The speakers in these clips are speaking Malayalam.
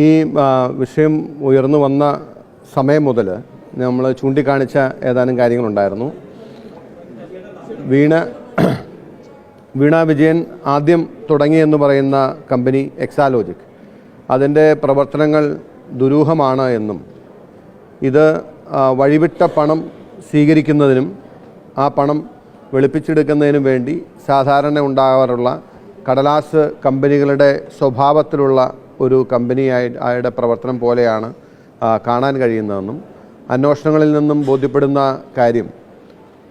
ഈ വിഷയം ഉയർന്നു വന്ന സമയം മുതൽ നമ്മൾ ചൂണ്ടിക്കാണിച്ച ഏതാനും കാര്യങ്ങളുണ്ടായിരുന്നു. വീണ വീണ വിജയൻ ആദ്യം തുടങ്ങിയെന്ന് പറയുന്ന കമ്പനി എക്സാലോജിക്. അതിന്റെ പ്രവർത്തനങ്ങൾ ദുരൂഹമാണ് എന്നും ഇത് വഴിവിട്ട പണം സ്വീകരിക്കുന്നതിനും ആ പണം വെളുപ്പിച്ചെടുക്കുന്നതിനും വേണ്ടി സാധാരണ ഉണ്ടാകാറുള്ള കടലാസ് കമ്പനികളുടെ സ്വഭാവത്തിലുള്ള ഒരു കമ്പനിയായ പ്രവർത്തനം പോലെയാണ് കാണാൻ കഴിയുന്നതെന്നും അന്വേഷണങ്ങളിൽ നിന്നും ബോധ്യപ്പെടുന്ന കാര്യം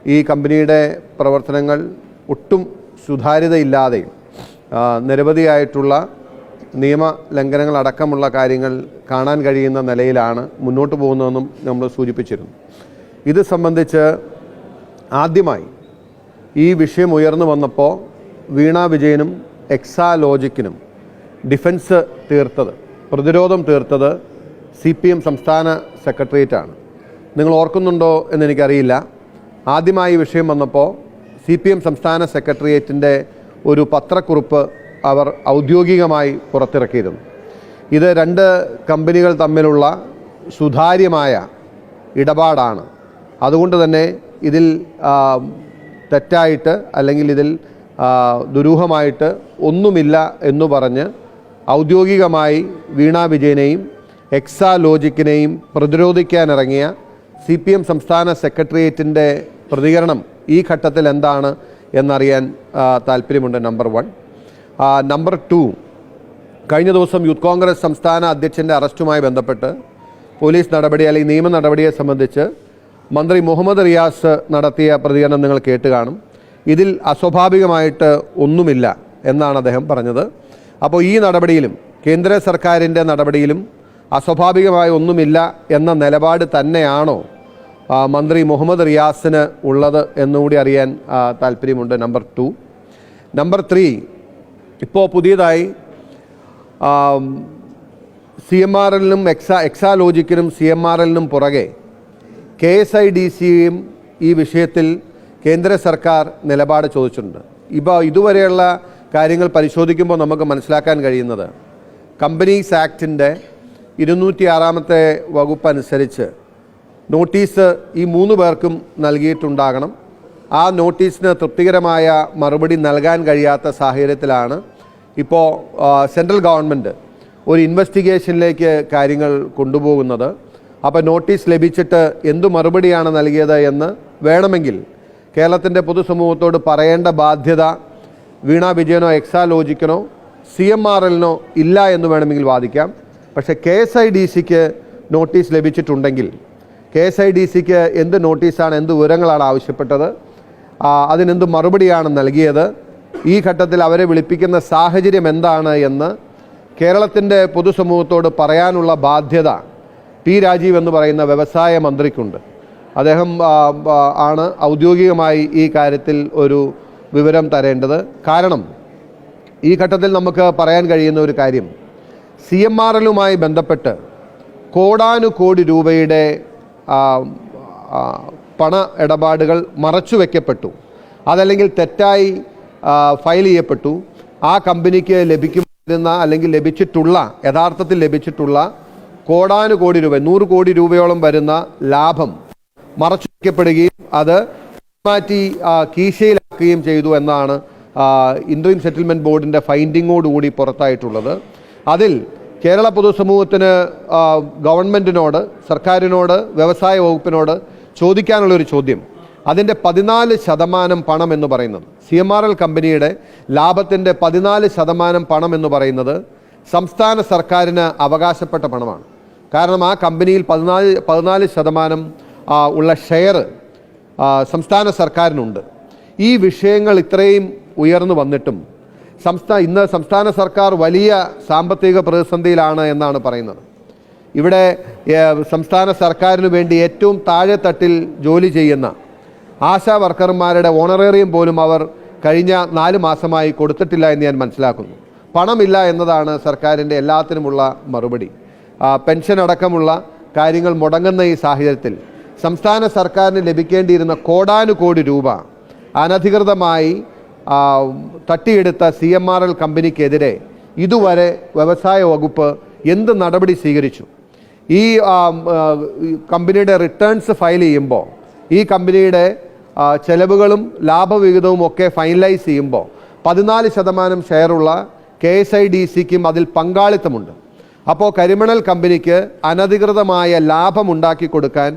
ഈ കമ്പനിയുടെ പ്രവർത്തനങ്ങൾ ഒട്ടും സുതാര്യതയില്ലാതെയും ആ, നിരവധിയായിട്ടുള്ള നിയമ ലംഘനങ്ങൾ അടക്കമുള്ള കാര്യങ്ങൾ കാണാൻ കഴിയുന്ന നിലയിലാണ് മുന്നോട്ട് പോകുന്നതെന്നും നമ്മൾ സൂചിപ്പിച്ചിരുന്നു. ഇത് സംബന്ധിച്ച് ആദ്യമായി ഈ വിഷയം ഉയർന്നു വന്നപ്പോൾ വീണ വിജയനും എക്സാലോജിക്കിനും ഡിഫൻസ് തീർത്തത് പ്രതിരോധം തീർത്തത് സി പി എം സംസ്ഥാന സെക്രട്ടേറിയറ്റാണ്. നിങ്ങൾ ഓർക്കുന്നുണ്ടോ എന്ന് എനിക്കറിയില്ല ആദ്യമായി വിഷയം വന്നപ്പോൾ സി പി എം സംസ്ഥാന സെക്രട്ടേറിയറ്റിന്റെ ഒരു പത്രക്കുറിപ്പ് അവർ ഔദ്യോഗികമായി പുറത്തിറക്കിയിരുന്നു. ഇത് രണ്ട് കമ്പനികൾ തമ്മിലുള്ള സുതാര്യമായ ഇടപാടാണ്. അതുകൊണ്ട് തന്നെ ഇതിൽ തെറ്റായിട്ട് അല്ലെങ്കിൽ ഇതിൽ ദുരൂഹമായിട്ട് ഒന്നുമില്ല എന്ന് പറഞ്ഞ് ഔദ്യോഗികമായി വീണ വിജയനെയും എക്സാ ലോജിക്കിനെയും പ്രതിരോധിക്കാനിറങ്ങിയ സി പി എം സംസ്ഥാന സെക്രട്ടേറിയറ്റിന്റെ പ്രതികരണം ഈ ഘട്ടത്തിൽ എന്താണ് എന്നറിയാൻ താല്പര്യമുണ്ട് നമ്പർ വൺ. നമ്പർ ടു കഴിഞ്ഞ ദിവസം യൂത്ത് കോൺഗ്രസ് സംസ്ഥാന അധ്യക്ഷന്റെ അറസ്റ്റുമായി ബന്ധപ്പെട്ട് പോലീസ് നടപടി അല്ലെങ്കിൽ നിയമ നടപടിയെ സംബന്ധിച്ച് മന്ത്രി മുഹമ്മദ് റിയാസ് നടത്തിയ പ്രതികരണം നിങ്ങൾ കേട്ട് കാണും. ഇതിൽ അസ്വാഭാവികമായിട്ട് ഒന്നുമില്ല എന്നാണ് അദ്ദേഹം പറഞ്ഞത്. അപ്പോൾ ഈ നടപടിയിലും കേന്ദ്ര സർക്കാരിന്റെ നടപടിയിലും അസ്വാഭാവികമായ ഒന്നുമില്ല എന്ന നിലപാട് തന്നെയാണോ മന്ത്രി മുഹമ്മദ് റിയാസിന് ഉള്ളത് എന്നുകൂടി അറിയാൻ താല്പര്യമുണ്ട്. Number two. നമ്പർ ത്രീ ഇപ്പോൾ പുതിയതായി സി എം ആർ എല്ലിനും എക്സാ എക്സാലോജിക്കിനും സി എം ആർ എല്ലിനും പുറകെ കെ എസ് ഐ ഡി സിയും ഈ വിഷയത്തിൽ കേന്ദ്ര സർക്കാർ നിലപാട് ചോദിച്ചിട്ടുണ്ട്. ഇപ്പോൾ ഇതുവരെയുള്ള കാര്യങ്ങൾ പരിശോധിക്കുമ്പോൾ നമുക്ക് മനസ്സിലാക്കാൻ കഴിയുന്നത്. കമ്പനീസ് ആക്ടിന്റെ ഇരുന്നൂറ്റി ആറാമത്തെ വകുപ്പ് അനുസരിച്ച് നോട്ടീസ് ഈ മൂന്ന് പേർക്കും നൽകിയിട്ടുണ്ടാകണം. ആ നോട്ടീസിന് തൃപ്തികരമായ മറുപടി നൽകാൻ കഴിയാത്ത സാഹചര്യത്തിലാണ് ഇപ്പോൾ സെൻട്രൽ ഗവൺമെന്റ് ഒരു ഇൻവെസ്റ്റിഗേഷനിലേക്ക് കാര്യങ്ങൾ കൊണ്ടുപോകുന്നത്. അപ്പോൾ നോട്ടീസ് ലഭിച്ചിട്ട് എന്തു മറുപടിയാണ് നൽകിയത് എന്ന് വേണമെങ്കിൽ കേരളത്തിന്റെ പൊതുസമൂഹത്തോട് പറയേണ്ട ബാധ്യത വീണ വിജയനോ എക്സാലോജിക്കനോ സി എം ആർ എല്ലിനോ ഇല്ല എന്ന് വേണമെങ്കിൽ വാദിക്കാം. പക്ഷേ കെ എസ് ഐ ഡി സിക്ക് നോട്ടീസ് ലഭിച്ചിട്ടുണ്ടെങ്കിൽ കെ എസ് ഐ ഡി സിക്ക് എന്ത് നോട്ടീസാണ് എന്ത് വിവരങ്ങളാണ് ആവശ്യപ്പെട്ടത് അതിനെന്ത് മറുപടിയാണ് നൽകിയത് ഈ ഘട്ടത്തിൽ അവരെ വിളിപ്പിക്കുന്ന സാഹചര്യം എന്താണ് എന്ന് കേരളത്തിന്റെ പൊതുസമൂഹത്തോട് പറയാനുള്ള ബാധ്യത പി രാജീവ് എന്ന് പറയുന്ന വ്യവസായ മന്ത്രിക്കുണ്ട്. അദ്ദേഹം ആണ് ഔദ്യോഗികമായി ഈ കാര്യത്തിൽ ഒരു വിവരം തരേണ്ടത് കാരണം ഈ ഘട്ടത്തിൽ നമുക്ക് പറയാൻ കഴിയുന്ന ഒരു കാര്യം. സി എം ആർ എല്ലുമായി ബന്ധപ്പെട്ട് കോടാനുകോടി രൂപയുടെ പണ ഇടപാടുകൾ മറച്ചു വയ്ക്കപ്പെട്ടു അതല്ലെങ്കിൽ തെറ്റായി ഫയൽ ചെയ്യപ്പെട്ടു. ആ കമ്പനിക്ക് ലഭിക്കുന്ന അല്ലെങ്കിൽ ലഭിച്ചിട്ടുള്ള യഥാർത്ഥത്തിൽ ലഭിച്ചിട്ടുള്ള കോടാനുകോടി രൂപ നൂറ് കോടി രൂപയോളം വരുന്ന ലാഭം മറച്ചു വയ്ക്കപ്പെടുകയും അത് മാറ്റി ആ, കീശയിലാക്കുകയും ചെയ്തു എന്നാണ് ഇൻട്രീം സെറ്റിൽമെന്റ് ബോർഡിന്റെ ഫൈൻഡിങ്ങോടുകൂടി പുറത്തായിട്ടുള്ളത്. അതിൽ കേരള പൊതുസമൂഹത്തിന് ഗവൺമെന്റിനോട് സർക്കാരിനോട് വ്യവസായ വകുപ്പിനോട് ചോദിക്കാനുള്ളൊരു ചോദ്യം. അതിന്റെ പതിനാല് ശതമാനം പണം എന്ന് പറയുന്നത് സി എം ആർ എൽ കമ്പനിയുടെ ലാഭത്തിന്റെ പതിനാല് ശതമാനം പണം എന്ന് പറയുന്നത് സംസ്ഥാന സർക്കാരിന് അവകാശപ്പെട്ട പണമാണ്. കാരണം ആ കമ്പനിയിൽ പതിനാല് പതിനാല് ശതമാനം ഉള്ള ഷെയർ സംസ്ഥാന സർക്കാരിനുണ്ട്. ഈ വിഷയങ്ങൾ ഇത്രയും ഉയർന്നു വന്നിട്ടും സംസ്ഥാന ഇന്ന് സംസ്ഥാന സർക്കാർ വലിയ സാമ്പത്തിക പ്രതിസന്ധിയിലാണ് എന്നാണ് പറയുന്നത്. ഇവിടെ സംസ്ഥാന സർക്കാരിന് വേണ്ടി ഏറ്റവും താഴെ തട്ടിൽ ജോലി ചെയ്യുന്ന ആശാ വർക്കർമാരുടെ ഓണറേറിയം പോലും അവർ കഴിഞ്ഞ നാല് മാസമായി കൊടുത്തിട്ടില്ല എന്ന് ഞാൻ മനസ്സിലാക്കുന്നു. പണമില്ല എന്നതാണ് സർക്കാരിന്റെ എല്ലാത്തിനുമുള്ള മറുപടി. പെൻഷൻ അടക്കമുള്ള കാര്യങ്ങൾ മുടങ്ങുന്ന ഈ സാഹചര്യത്തിൽ സംസ്ഥാന സർക്കാരിന് ലഭിക്കേണ്ടിയിരുന്ന കോടാനുകോടി രൂപ അനധികൃതമായി തട്ടിയെടുത്ത സി എം ആർ എൽ കമ്പനിക്കെതിരെ ഇതുവരെ വ്യവസായ വകുപ്പ് എന്ത് നടപടി സ്വീകരിച്ചു? ഈ കമ്പനിയുടെ റിട്ടേൺസ് ഫയൽ ചെയ്യുമ്പോൾ ഈ കമ്പനിയുടെ ചെലവുകളും ലാഭവിഹിതവും ഒക്കെ ഫൈനലൈസ് ചെയ്യുമ്പോൾ പതിനാല് ശതമാനം ഷെയറുള്ള കെ എസ് ഐ ഡി സിക്കും അതിൽ പങ്കാളിത്തമുണ്ട്. അപ്പോൾ കരിമണൽ കമ്പനിക്ക് അനധികൃതമായ ലാഭം ഉണ്ടാക്കി കൊടുക്കാൻ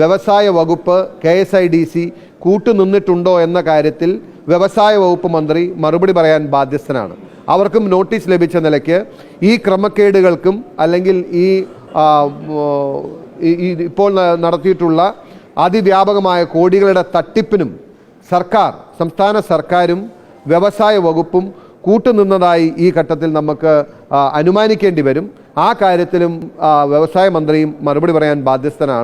വ്യവസായ വകുപ്പ് K S I D C കൂട്ടുനിന്നിട്ടുണ്ടോ എന്ന കാര്യത്തിൽ വ്യവസായ വകുപ്പ് മന്ത്രി മറുപടി പറയാൻ ബാധ്യസ്ഥനാണ്. അവർക്കും നോട്ടീസ് ലഭിച്ച നിലയ്ക്ക് ഈ ക്രമക്കേടുകൾക്കും അല്ലെങ്കിൽ ഈ ഇപ്പോൾ നടത്തിയിട്ടുള്ള അതിവ്യാപകമായ കോടികളുടെ തട്ടിപ്പിനും സർക്കാർ സംസ്ഥാന സർക്കാരും വ്യവസായ വകുപ്പും കൂട്ടുനിന്നതായി ഈ ഘട്ടത്തിൽ നമുക്ക് അനുമാനിക്കേണ്ടി വരും. ആ കാര്യത്തിലും വ്യവസായ മന്ത്രിയും മറുപടി പറയാൻ ബാധ്യസ്ഥനാണ്.